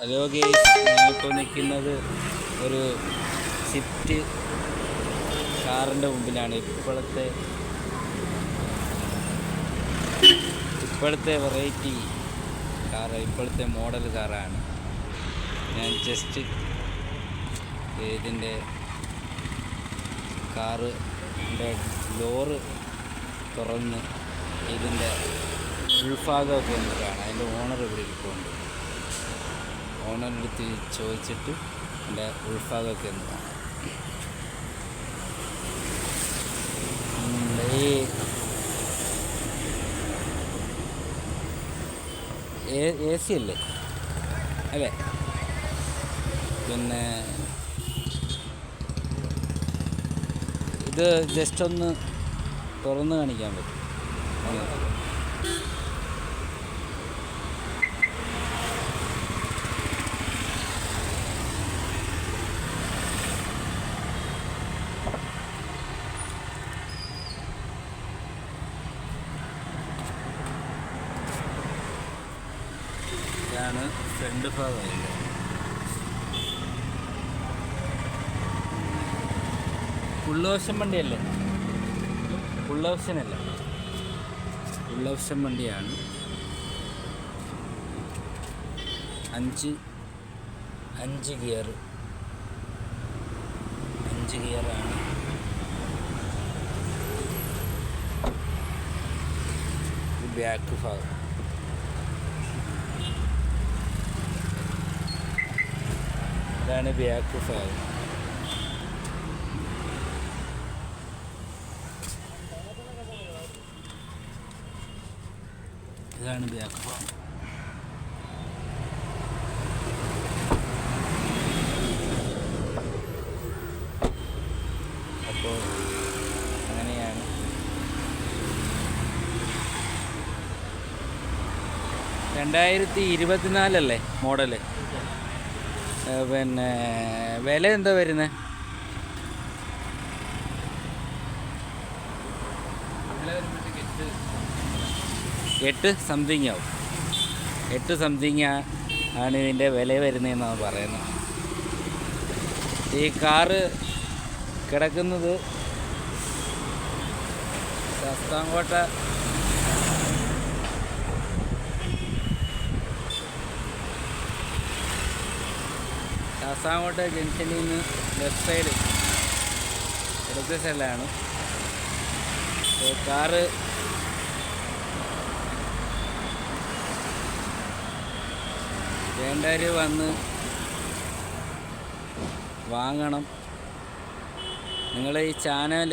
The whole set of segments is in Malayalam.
ഹലോ ഗേസ് ഞാനിപ്പോൾ നിൽക്കുന്നത് ഒരു സിഫ്റ്റ് കാറിന്റെ മുമ്പിലാണ്. ഇപ്പോഴത്തെ ഇപ്പോഴത്തെ വെറൈറ്റി കാറ് ഇപ്പോഴത്തെ മോഡൽ കാറാണ് ഞാൻ ജസ്റ്റ് ഇതിന്റെ കാറ് ഡോറ് തുറന്ന് ഇതിന്റെ ഉൾഭാഗമൊക്കെ ഒന്ന് കാണാം. അതിന്റെ ഓണർ ഇവിടെ ഇരിപ്പുണ്ട്. ഓണറിന്റെ അടുത്ത് ചോദിച്ചിട്ട് എന്റെ ഉൾഭാഗമൊക്കെ ഒന്ന് എ സി അല്ലേ? അല്ലേ? പിന്നെ ഇത് ജസ്റ്റ് ഒന്ന് തുറന്ന് കാണിക്കാൻ പറ്റും. ഇതാണ് ഫ്രണ്ട് ഭാഗം ഉള്ളവശം വണ്ടിയല്ലേ? ഉള്ളവശനല്ല ഉള്ളവശം വണ്ടിയാണ്. അഞ്ച് അഞ്ച് ഗിയർ അഞ്ച് ഗിയറാണ്. ബാക്ക് ഭാഗം. ഇതാണ് ബാക്ക് ഭാഗം ഇതാണ് ബാക്ക് അങ്ങനെയാണ്. രണ്ടായിരത്തി ഇരുപത്തിനാലല്ലേ മോഡൽ? പിന്നെ വില എന്താ വരുന്നത് എട്ട് സംതിങ് ആവും. എട്ട് സംതിങ് ആണ് ഇതിന്റെ വില വരുന്നതെന്നാണ് പറയുന്നത്. ഈ കാറ് കിടക്കുന്നത് ശാസ്താംകോട്ട ശാസ്താംകോട്ട ജംഗ്ഷനിൽ നിന്ന് ലെഫ്റ്റ് സൈഡ് ഇടത്തെ സൈഡിലാണ് അപ്പോൾ കാറ് വേണ്ടവർ വന്ന് വാങ്ങണം. നിങ്ങൾ ഈ ചാനൽ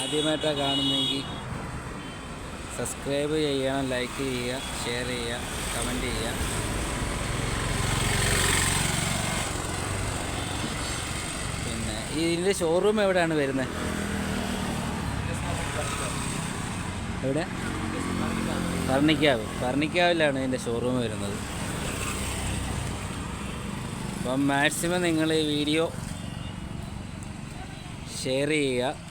ആദ്യമായിട്ടാണ് കാണുന്നെങ്കിൽ സബ്സ്ക്രൈബ് ചെയ്യണം ലൈക്ക് ചെയ്യുക ഷെയർ ചെയ്യുക കമന്റ് ചെയ്യുക പിന്നെ ഇതിന്റെ ഷോറൂം എവിടെയാണ് വരുന്നത്? എവിടെ? ഭരണിക്കാവ് ഭരണിക്കാവിലാണ് ഇതിന്റെ ഷോറൂം വരുന്നത്. അപ്പം മാക്സിമം നിങ്ങൾ ഈ വീഡിയോ ഷെയർ ചെയ്യുക.